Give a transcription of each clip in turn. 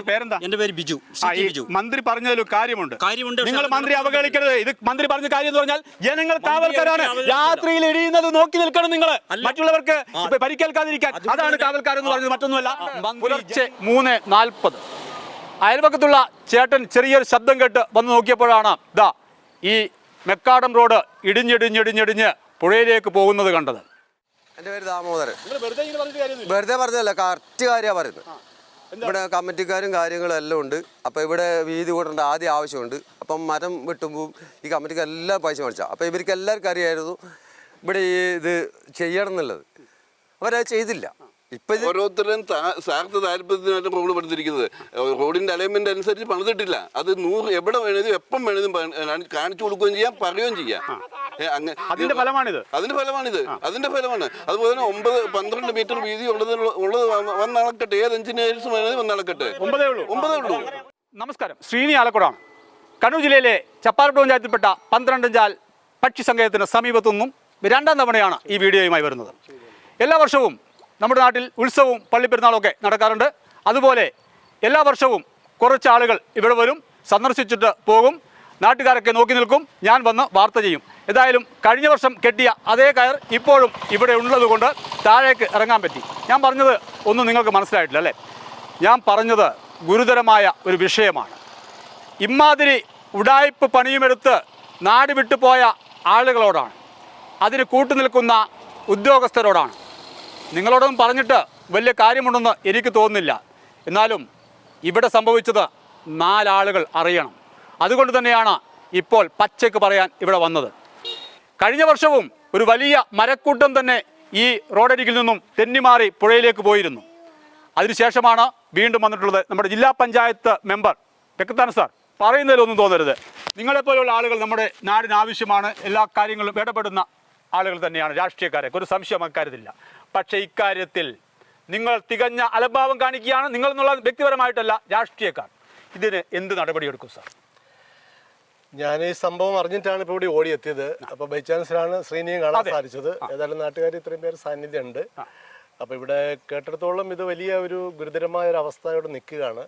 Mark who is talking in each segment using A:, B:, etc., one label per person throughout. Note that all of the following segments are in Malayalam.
A: പേരെന്താ?
B: എന്റെ പേര് ബിജു
A: മന്ത്രി പറഞ്ഞതിൽ കാര്യമുണ്ട്.
B: കാര്യമുണ്ട്
A: നിങ്ങൾ മന്ത്രി അവഗണിക്കരുത്. ഇത് മന്ത്രി പറഞ്ഞ കാര്യം എന്ന് പറഞ്ഞാൽ ജനങ്ങൾ കാവൽക്കാരാണ്. രാത്രിയിൽ എഴിയുന്നത് നോക്കി നിൽക്കണം നിങ്ങൾ. മറ്റുള്ളവർക്ക് പരിക്കേൽക്കാതിരിക്കാൻ. അതാണ് കാവൽക്കാരെന്ന് പറഞ്ഞത്. മറ്റൊന്നുമല്ല. പുലർച്ചെ മൂന്ന് നാൽപ്പത്. അയൽപക്കത്തുള്ള ചേട്ടൻ ചെറിയൊരു ശബ്ദം കേട്ട് വന്ന് നോക്കിയപ്പോഴാണ് ദാ ഈ മെക്കാടം റോഡ് ഇടിഞ്ഞിടിഞ്ഞിടിഞ്ഞിടിഞ്ഞ് പുഴയിലേക്ക് പോകുന്നത് കണ്ടത്.
C: എന്റെ പേര് ദാമോദരൻ.
A: വെറുതെ ഇങ്ങനെ പറഞ്ഞിട്ട് കാര്യമൊന്നുമില്ല.
C: വെറുതെ പറഞ്ഞതല്ല കറക്റ്റ് കാര്യമാണ് പറയുന്നത്. ഇവിടെ കമ്മിറ്റിക്കാരും കാര്യങ്ങളും എല്ലാം ഉണ്ട്. അപ്പോൾ ഇവിടെ വീതി കൂടേണ്ട ആദ്യം ആവശ്യമുണ്ട്. അപ്പം മരം വെട്ടുമ്പോൾ ഈ കമ്മിറ്റിക്ക് എല്ലാം പൈസ മേടിച്ചാൽ അപ്പോൾ ഇവർക്ക് എല്ലാവർക്കും അറിയായിരുന്നു ഇവിടെ ഈ ഇത് ചെയ്യണം എന്നുള്ളത്. അവരത് ചെയ്തില്ല. ഇപ്പം
D: ഓരോരുത്തരും സ്വാർത്ഥ താല്പര്യത്തിനായിട്ട് റോഡ് പണിതിരിക്കുന്നത്. റോഡിന്റെ അലൈൻമെന്റ് അനുസരിച്ച് പണിതിട്ടില്ല. അത് നൂറ് എവിടെ വേണേലും എപ്പം വേണേലും കാണിച്ചു കൊടുക്കുകയും ചെയ്യാം പറയുകയും ചെയ്യാം.
A: അതിന്റെ ഫലമാണിത്.
D: അതിന്റെ ഫലമാണിത്. അതിന്റെ ഫലമാണ്. അതുപോലെ തന്നെ ഒമ്പത് പന്ത്രണ്ട് മീറ്റർ വീതി ഉള്ളത് ഉള്ളത് വന്നളക്കട്ടെ. ഏത് എഞ്ചിനീയേഴ്സ് വേണമെങ്കിൽ വന്നളക്കട്ടെ.
A: ഒമ്പതേ ഉള്ളൂ.
D: ഒമ്പതേ ഉള്ളൂ.
A: നമസ്കാരം. ശ്രീനി ആലക്കുടാണ്. കണ്ണൂർ ജില്ലയിലെ ചപ്പാറട്ട് പഞ്ചായത്തിൽപ്പെട്ട പന്ത്രണ്ടഞ്ചാൽ പക്ഷി സങ്കേതത്തിന് സമീപത്തുനിന്നും രണ്ടാം തവണയാണ് ഈ വീഡിയോയുമായി വരുന്നത്. എല്ലാ വർഷവും നമ്മുടെ നാട്ടിൽ ഉത്സവവും പള്ളിപ്പെരുന്നാളൊക്കെ നടക്കാറുണ്ട്. അതുപോലെ എല്ലാ വർഷവും കുറച്ച് ആളുകൾ ഇവിടെ വരും സന്ദർശിച്ചിട്ട് പോകും. നാട്ടുകാരൊക്കെ നോക്കി നിൽക്കും. ഞാൻ വന്ന് വാർത്ത ചെയ്യും. ഏതായാലും കഴിഞ്ഞ വർഷം കെട്ടിയ അതേ കയർ ഇപ്പോഴും ഇവിടെ ഉള്ളതുകൊണ്ട് താഴേക്ക് ഇറങ്ങാൻ പറ്റി. ഞാൻ പറഞ്ഞത് ഒന്നും നിങ്ങൾക്ക് മനസ്സിലായിട്ടില്ല അല്ലേ? ഞാൻ പറഞ്ഞത് ഗുരുതരമായ ഒരു വിഷയമാണ്. ഇമാതിരി ഉടായ്പ് പണിയുമെടുത്ത് നാട് വിട്ടുപോയ ആളുകളോടാണ്. അതിന് കൂട്ടുനിൽക്കുന്ന ഉദ്യോഗസ്ഥരോടാണ്. നിങ്ങളോടൊന്നും പറഞ്ഞിട്ട് വലിയ കാര്യമുണ്ടെന്ന് എനിക്ക് തോന്നുന്നില്ല. എന്നാലും ഇവിടെ സംഭവിച്ചത് നാലാളുകൾ അറിയണം. അതുകൊണ്ട് തന്നെയാണ് ഇപ്പോൾ പച്ചയ്ക്ക് പറയാൻ ഇവിടെ വന്നത്. കഴിഞ്ഞ വർഷവും ഒരു വലിയ മരക്കൂട്ടം തന്നെ ഈ റോഡരികിൽ നിന്നും തെന്നിമാറി പുഴയിലേക്ക് പോയിരുന്നു. അതിനുശേഷമാണ് വീണ്ടും വന്നിട്ടുള്ളത് നമ്മുടെ ജില്ലാ പഞ്ചായത്ത് മെമ്പർ പെക്കത്താൻ സാർ. പറയുന്നതിലൊന്നും തോന്നരുത്. നിങ്ങളെപ്പോലെയുള്ള ആളുകൾ നമ്മുടെ നാടിന് ആവശ്യമാണ് എല്ലാ കാര്യങ്ങളും ഇടപെടുന്ന ആളുകൾ തന്നെയാണ് രാഷ്ട്രീയക്കാരൊക്കെ. ഒരു സംശയം അക്കാര്യത്തില്ല പക്ഷേ ഇക്കാര്യത്തിൽ നിങ്ങൾ തികഞ്ഞ അലഭാവം കാണിക്കുകയാണ്. നിങ്ങൾ എന്നുള്ള വ്യക്തിപരമായിട്ടല്ല രാഷ്ട്രീയക്കാർ. ഇതിന് എന്ത് നടപടിയെടുക്കും സാർ?
E: ഞാൻ ഈ സംഭവം അറിഞ്ഞിട്ടാണ് ഇപ്പോൾ ഇവിടെ ഓടിയെത്തിയത്. അപ്പൊ ബൈ ചാൻസിലാണ് ശ്രീനിയെ കാണാൻ. സാധിച്ചത്. ഏതായാലും നാട്ടുകാർ ഇത്രയും പേര് സാന്നിധ്യം ഉണ്ട് അപ്പൊ ഇവിടെ കേട്ടിടത്തോളം ഇത് വലിയ ഒരു ഗുരുതരമായ ഒരു അവസ്ഥയോടെ നിൽക്കുകയാണ്.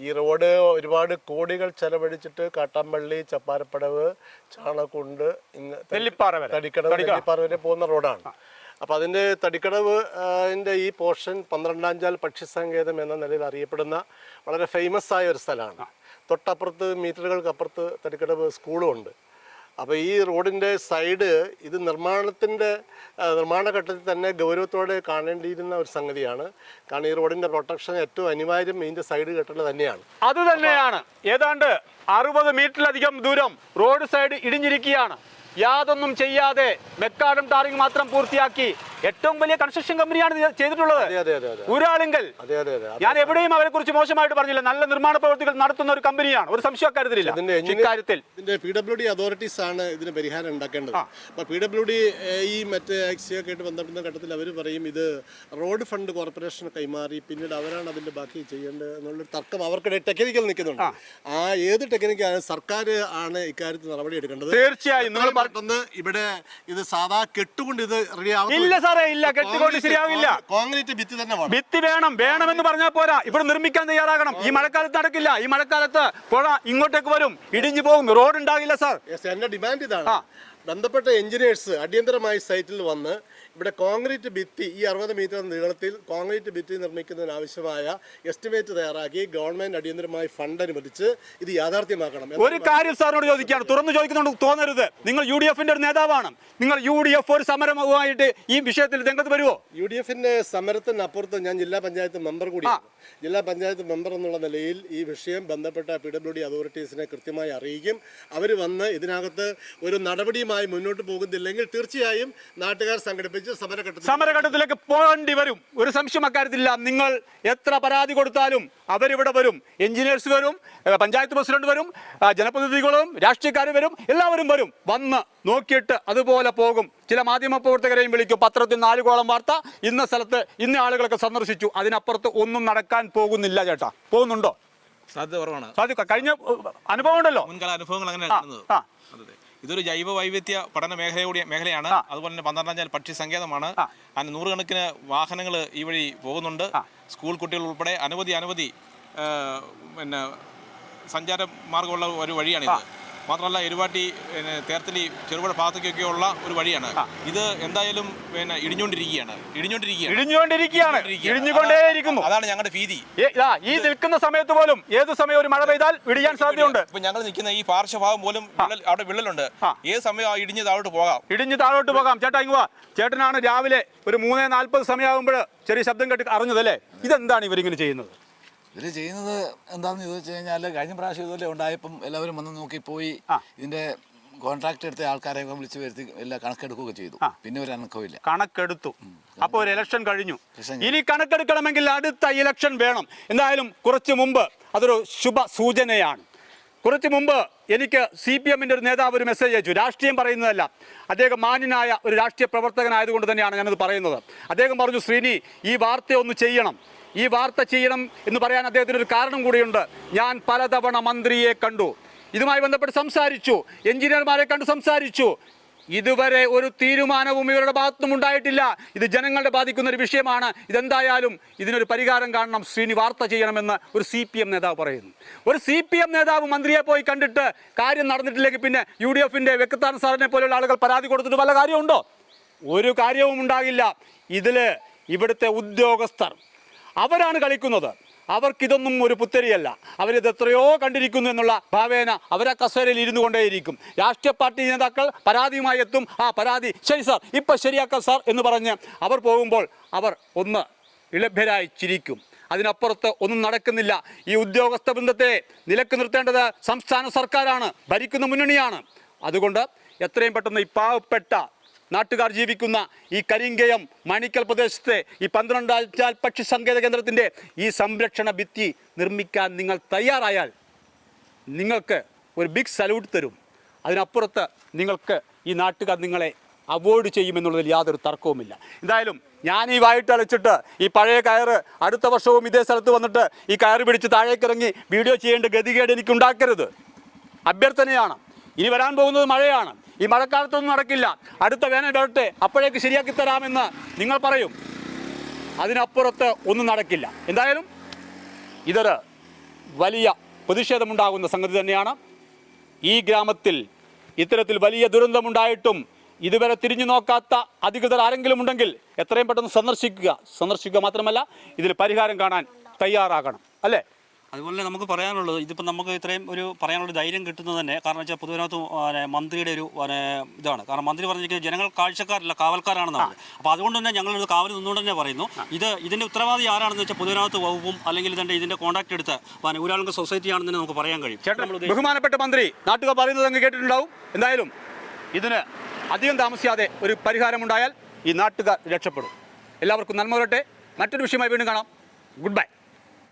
E: ഈ റോഡ് ഒരുപാട് കോടികൾ ചെലവഴിച്ചിട്ട് കാട്ടാമ്പള്ളി ചപ്പാരപ്പടവ്
A: ചാണകുണ്ട്.
E: തടിക്കടവ് തടിപ്പാറ വരെ പോകുന്ന റോഡാണ്. അപ്പൊ അതിന്റെ തടിക്കടവ് ഈ പോർഷൻ പന്ത്രണ്ടാം ചാൽ പക്ഷി സങ്കേതം എന്ന നിലയിൽ അറിയപ്പെടുന്ന വളരെ ഫേമസ് ആയ ഒരു സ്ഥലമാണ് തൊട്ടപ്പുറത്ത് മീറ്ററുകൾക്കപ്പുറത്ത് തടിക്കടവ് സ്കൂളും ഉണ്ട് അപ്പോൾ ഈ റോഡിന്റെ സൈഡ് ഇത് നിർമ്മാണത്തിന്റെ നിർമ്മാണ ഘട്ടത്തിൽ തന്നെ ഗൗരവത്തോടെ കാണേണ്ടിയിരുന്ന ഒരു സംഗതിയാണ്. കാരണം ഈ റോഡിന്റെ പ്രൊട്ടക്ഷൻ ഏറ്റവും അനിവാര്യം ഇതിന്റെ സൈഡ് കെട്ടൽ തന്നെയാണ്.
A: അത് തന്നെയാണ്. ഏതാണ്ട് അറുപത് മീറ്ററിലധികം ദൂരം റോഡ് സൈഡ് ഇടിഞ്ഞിരിക്കുകയാണ്. യാതൊന്നും ചെയ്യാതെ മെക്കാടും ടാറിങ് മാത്രം പൂർത്തിയാക്കി ഏറ്റവും വലിയ കൺസ്ട്രക്ഷൻ കമ്പനിയാണ് ചെയ്തിട്ടുള്ളത്.
E: അതെ അതെ അതെ
A: ഞാൻ എവിടെയും അവരെ കുറിച്ച് മോശമായിട്ട് പറഞ്ഞില്ല. നല്ല നിർമ്മാണ പ്രവർത്തികൾ നടത്തുന്ന ഒരു കമ്പനിയാണ് ഒരു സംശയം അക്കാര്യത്തിലില്ല ഇക്കാര്യത്തിൽ.
F: ഇതിന്റെ പി ഡബ്ല്യു ഡി അതോറിറ്റീസ് ആണ് ഇതിന് പരിഹാരം ഉണ്ടാക്കേണ്ടത്. അപ്പൊ പി ഡബ്ല്യു ഡി ഈ മറ്റേ ആക്സിയൊക്കെ ആയിട്ട് ബന്ധപ്പെടുന്ന ഘട്ടത്തിൽ അവർ പറയും ഇത് റോഡ് ഫണ്ട് കോർപ്പറേഷൻ കൈമാറി പിന്നീട് അവരാണ് അതിന്റെ ബാക്കി ചെയ്യേണ്ടത് എന്നുള്ളൊരു തർക്കം അവർക്കിടെ ടെക്നിക്കൽ നിൽക്കുന്നുണ്ട്. ആ. ഏത് ടെക്നിക്കാണ് സർക്കാർ ആണ് ഇക്കാര്യത്തിൽ നടപടി എടുക്കേണ്ടത്.
A: തീർച്ചയായും.
F: പെട്ടെന്ന് ഇവിടെ ഇത് സാധാ കെട്ടുകൊണ്ട് ഇത് റെഡി
A: സാറേ ഇല്ല കെട്ടിക്കൊണ്ട് ശരിയാവില്ല.
F: കോൺക്രീറ്റ് ഭിത്തി തന്നെ വേണം.
A: ഭിത്തി വേണം വേണമെന്ന് പറഞ്ഞാൽ പോരാ. ഇവിടെ നിർമ്മിക്കാൻ തയ്യാറാകണം. ഈ മഴക്കാലത്ത് നടക്കില്ല. ഈ മഴക്കാലത്ത് പുഴ ഇങ്ങോട്ടേക്ക് വരും. ഇടിഞ്ഞു പോകും. റോഡ് ഉണ്ടാകില്ല സാർ.
F: എന്റെ ഡിമാൻഡ്. ഇതാണ്. ബന്ധപ്പെട്ട എഞ്ചിനീയേഴ്സ് അടിയന്തരമായി സൈറ്റിൽ വന്ന് ഇവിടെ കോൺക്രീറ്റ് ഭിത്തി ഈ അറുപത് മീറ്റർ നീളത്തിൽ കോൺക്രീറ്റ് ഭിത്തി നിർമ്മിക്കുന്നതിനാവശ്യമായ എസ്റ്റിമേറ്റ് തയ്യാറാക്കി ഗവൺമെന്റ് അടിയന്തരമായി ഫണ്ട് അനുവദിച്ച് ഇത് യാഥാർത്ഥ്യമാക്കണം.
A: ഒരു കാര്യം സാറിനോട് ചോദിക്കുകയാണ്. തുറന്നു ചോദിക്കുന്നുണ്ട് തോന്നരുത്. നിങ്ങൾ യു ഡി എഫിന്റെ ഒരു നേതാവാണ്. നിങ്ങൾ യു ഡി എഫ് ഒരു സമരമായിട്ട് ഈ വിഷയത്തിൽ രംഗത്ത് വരുമോ
F: യു ഡി എഫിന്റെ സമരത്തിനപ്പുറത്ത് ഞാൻ ജില്ലാ പഞ്ചായത്ത് മെമ്പർ കൂടിയാണ് ജില്ലാ പഞ്ചായത്ത് മെമ്പർ എന്നുള്ള നിലയിൽ ഈ വിഷയം ബന്ധപ്പെട്ട പി ഡബ്ല്യു ഡി അതോറിറ്റീസിനെ കൃത്യമായി അറിയിക്കും. അവർ വന്ന് ഇതിനകത്ത് ഒരു നടപടിയുമായി മുന്നോട്ട് പോകുന്നില്ലെങ്കിൽ തീർച്ചയായും നാട്ടുകാർ സംഘടിപ്പിച്ച് സമരഘട്ടത്തിൽ
A: സമരഘട്ടത്തിലേക്ക് പോകേണ്ടി വരും. ഒരു സംശയം അക്കാര്യത്തിലില്ല. നിങ്ങൾ എത്ര പരാതി കൊടുത്താലും അവരിവിടെ വരും. എഞ്ചിനീയേഴ്സ് വരും പഞ്ചായത്ത് പ്രസിഡന്റ് വരും ജനപ്രതിനിധികളും രാഷ്ട്രീയക്കാരും വരും എല്ലാവരും വരും. വന്ന് നോക്കിയിട്ട് അതുപോലെ പോകും. ചില മാധ്യമ പ്രവർത്തകരെയും വിളിക്കും. പത്രത്തിൽ നാലുകോളം വാർത്ത ഇന്ന സ്ഥലത്ത് ഇന്ന ആളുകളൊക്കെ സന്ദർശിച്ചു. അതിനപ്പുറത്ത് ഒന്നും നടക്കാൻ പോകുന്നില്ല ചേട്ടാ. പോകുന്നുണ്ടോ?
G: സാധ്യത കുറവാണ്.
A: സാധ്യത കഴിഞ്ഞ അനുഭവം ഉണ്ടല്ലോ.
G: മുൻകാല അനുഭവങ്ങൾ അങ്ങനെ ഇതൊരു ജൈവ വൈവിധ്യ പഠന മേഖല കൂടി മേഖലയാണ്. അതുപോലെ തന്നെ പന്ത്രണ്ടാഞ്ചാൽ പക്ഷി സങ്കേതമാണ്. അതിന് നൂറുകണക്കിന് വാഹനങ്ങൾ ഈ വഴി പോകുന്നുണ്ട്. സ്കൂൾ കുട്ടികൾ ഉൾപ്പെടെ അനവധി അനവധി പിന്നെ സഞ്ചാര മാർഗമുള്ള ഒരു വഴിയാണിത്. മാത്രമല്ല എരുവാട്ടി പിന്നെ തേർത്തലി ചെറുപുഴ ഭാഗത്തേക്കൊക്കെയുള്ള ഒരു വഴിയാണ്. ഇത് എന്തായാലും പിന്നെ ഇടിഞ്ഞുകൊണ്ടിരിക്കുകയാണ്. ഇടിഞ്ഞുകൊണ്ടിരിക്കുകയാണ്.
A: ഇടിഞ്ഞുകൊണ്ടിരിക്കുകയാണ്. ഇടിഞ്ഞുകൊണ്ടേയിരിക്കുന്നു.
G: അതാണ് ഞങ്ങളുടെ ഭീതി.
A: ഈ നിൽക്കുന്ന സമയത്ത് പോലും ഏത് സമയം ഒരു മഴ പെയ്താൽ ഇടിയാൻ സാധ്യതയുണ്ട്.
G: ഇപ്പൊ ഞങ്ങൾ നിൽക്കുന്ന ഈ പാർശ്വഭാഗം പോലും അവിടെ വിള്ളലുണ്ട്. ഏത് സമയം ഇടിഞ്ഞ് താഴോട്ട് പോകാം?
A: ഇടിഞ്ഞ് താഴോട്ട് പോകാം. ചേട്ടാ ഇങ്ങ് വാ. ചേട്ടനാണ് രാവിലെ ഒരു മൂന്നേ നാൽപ്പത് സമയമാകുമ്പോൾ ചെറിയ ശബ്ദം കേട്ട് അറിഞ്ഞതല്ലേ? ഇതെന്താണ് ഇവരിങ്ങനെ ചെയ്യുന്നത്?
B: ഇവർ ചെയ്യുന്നത് എന്താണെന്ന് ചോദിച്ചു കഴിഞ്ഞാൽ കഴിഞ്ഞ പ്രാവശ്യം ഇതുപോലെ ഉണ്ടായപ്പം എല്ലാവരും വന്ന് നോക്കി പോയി. ഇതിന്റെ കോൺട്രാക്ട് എടുത്ത ആൾക്കാരെ വിളിച്ചു വരുത്തി എല്ലാം കണക്കെടുക്കുകയൊക്കെ ചെയ്തു. പിന്നെ ഒരു അനക്കമില്ല
A: കണക്കെടുത്തു. അപ്പോൾ ഒരു ഇലക്ഷൻ കഴിഞ്ഞു. ഇനി കണക്കെടുക്കണമെങ്കിൽ അടുത്ത ഇലക്ഷൻ വേണം. എന്തായാലും കുറച്ച് മുമ്പ് അതൊരു ശുഭ സൂചനയാണ്. കുറച്ച് മുമ്പ് എനിക്ക് സി പി എമ്മിന്റെ ഒരു നേതാവ് ഒരു മെസ്സേജ് അയച്ചു. രാഷ്ട്രീയം പറയുന്നതല്ല. അദ്ദേഹം മാന്യനായ ഒരു രാഷ്ട്രീയ പ്രവർത്തകനായതുകൊണ്ട് തന്നെയാണ് ഞാനത് പറയുന്നത്. അദ്ദേഹം പറഞ്ഞു ശ്രീനി ഈ വാർത്തയൊന്ന് ചെയ്യണം. ഈ വാർത്ത ചെയ്യണം എന്ന് പറയാൻ അദ്ദേഹത്തിന് ഒരു കാരണം കൂടിയുണ്ട്. ഞാൻ പലതവണ മന്ത്രിയെ കണ്ടു. ഇതുമായി ബന്ധപ്പെട്ട് സംസാരിച്ചു. എഞ്ചിനീയർമാരെ കണ്ട് സംസാരിച്ചു. ഇതുവരെ ഒരു തീരുമാനവും ഇവരുടെ ഭാഗത്തുനിന്നും ഉണ്ടായിട്ടില്ല. ഇത് ജനങ്ങളെ ബാധിക്കുന്ന ഒരു വിഷയമാണ്. ഇതെന്തായാലും ഇതിനൊരു പരിഹാരം കാണണം. ശ്രീനി വാർത്ത ചെയ്യണമെന്ന് ഒരു സി പി എം നേതാവ് പറയുന്നു. ഒരു സി പി എം നേതാവ് മന്ത്രിയെ പോയി കണ്ടിട്ട് കാര്യം നടന്നിട്ടില്ലെങ്കിൽ പിന്നെ യു ഡി എഫിന്റെ വെക്കത്താൻ സാറിനെ പോലെയുള്ള ആളുകൾ പരാതി കൊടുത്തിട്ട് വല്ല കാര്യമുണ്ടോ? ഒരു കാര്യവും ഉണ്ടാകില്ല. ഇതിൽ ഇവിടുത്തെ ഉദ്യോഗസ്ഥർ അവരാണ് കളിക്കുന്നത്. അവർക്കിതൊന്നും ഒരു പുത്തരിയല്ല. അവരിത് എത്രയോ കണ്ടിരിക്കുന്നു എന്നുള്ള ഭാവേന അവരെ കസേരയിൽ ഇരുന്നു കൊണ്ടേയിരിക്കും. രാഷ്ട്രീയ പാർട്ടി നേതാക്കൾ പരാതിയുമായി എത്തും. ആ പരാതി. ശരി സാർ. ഇപ്പം ശരിയാക്കാം സാർ എന്ന് പറഞ്ഞ് അവർ പോകുമ്പോൾ അവർ ഒന്ന് ഇളഭ്യരായി ചിരിക്കും. അതിനപ്പുറത്ത് ഒന്നും നടക്കുന്നില്ല. ഈ ഉദ്യോഗസ്ഥ ബന്ധത്തെ നിലയ്ക്ക് നിർത്തേണ്ടത് സംസ്ഥാന സർക്കാരാണ്. ഭരിക്കുന്ന മുന്നണിയാണ്. അതുകൊണ്ട് എത്രയും പെട്ടെന്ന് ഈ പാവപ്പെട്ട നാട്ടുകാർ ജീവിക്കുന്ന ഈ കരിങ്കയം മണിക്കൽ പ്രദേശത്തെ ഈ പന്ത്രണ്ടാൽ പക്ഷി സങ്കേത കേന്ദ്രത്തിന്റെ ഈ സംരക്ഷണ ഭിത്തി നിർമ്മിക്കാൻ നിങ്ങൾ തയ്യാറായാൽ നിങ്ങൾക്ക് ഒരു ബിഗ് സല്യൂട്ട് തരും. അതിനപ്പുറത്ത് നിങ്ങൾക്ക് ഈ നാട്ടുകാർ നിങ്ങളെ അവോയ്ഡ് ചെയ്യുമെന്നുള്ളതിൽ യാതൊരു തർക്കവുമില്ല. എന്തായാലും ഞാൻ ഈ വായിട്ട് അലച്ചിട്ട് ഈ പഴയ കയറ് അടുത്ത വർഷവും ഇതേ സ്ഥലത്ത് വന്നിട്ട് ഈ കയറ് പിടിച്ച് താഴേക്കിറങ്ങി വീഡിയോ ചെയ്യേണ്ട ഗതികേട് എനിക്ക് ഉണ്ടാക്കരുത് അഭ്യർത്ഥനയാണ്. ഇനി വരാൻ പോകുന്നത് മഴയാണ്. ഈ മഴക്കാലത്തൊന്നും നടക്കില്ല. അടുത്ത വേനൽ വരട്ടെ അപ്പോഴേക്ക് ശരിയാക്കി തരാമെന്ന് നിങ്ങൾ പറയും. അതിനപ്പുറത്ത് ഒന്നും നടക്കില്ല. എന്തായാലും ഇതൊരു വലിയ പ്രതിഷേധമുണ്ടാകുന്ന സംഗതി തന്നെയാണ്. ഈ ഗ്രാമത്തിൽ ഇത്തരത്തിൽ വലിയ ദുരന്തമുണ്ടായിട്ടും ഇതുവരെ തിരിഞ്ഞു നോക്കാത്ത അധികൃതർ ആരെങ്കിലും ഉണ്ടെങ്കിൽ എത്രയും പെട്ടെന്ന് സന്ദർശിക്കുക. സന്ദർശിക്കുക മാത്രമല്ല ഇതിൽ പരിഹാരം കാണാൻ തയ്യാറാകണം. അല്ലേ?
H: അതുപോലെ നമുക്ക് പറയാനുള്ളത് ഇതിപ്പോൾ നമുക്ക് ഇത്രയും ഒരു പറയാനുള്ള ധൈര്യം കിട്ടുന്നത് തന്നെ കാരണം വെച്ചാൽ പൊതുവിനകത്ത് മന്ത്രിയുടെ ഒരു ഇതാണ്. കാരണം മന്ത്രി പറഞ്ഞിരിക്കുന്നത് ജനങ്ങൾ കാഴ്ചക്കാരല്ല കാവൽക്കാരാണെന്നാണ്. അപ്പോൾ അതുകൊണ്ട് തന്നെ ഞങ്ങളിത് കാവൽ നിന്നുകൊണ്ട് തന്നെ പറയുന്നു. ഇത് ഇതിന്റെ ഉത്തരവാദി ആരാണെന്ന് വെച്ചാൽ പൊതുവിനകത്ത് വകുപ്പും അല്ലെങ്കിൽ ഇതിന്റെ ഇതിന്റെ കോൺടാക്ട് എടുത്ത് ഒരാളുടെ സൊസൈറ്റി ആണെന്ന് തന്നെ നമുക്ക് പറയാൻ കഴിയും.
A: ബഹുമാനപ്പെട്ട മന്ത്രി നാട്ടുകാർ പറയുന്നത് അങ്ങ് കേട്ടിട്ടുണ്ടാവും. എന്തായാലും ഇതിന് അധികം താമസിയാതെ ഒരു പരിഹാരമുണ്ടായാൽ ഈ നാട്ടുകാർ രക്ഷപ്പെടും. എല്ലാവർക്കും നന്മ വരട്ടെ. മറ്റൊരു വിഷയമായി വീണ്ടും കാണാം. Good bye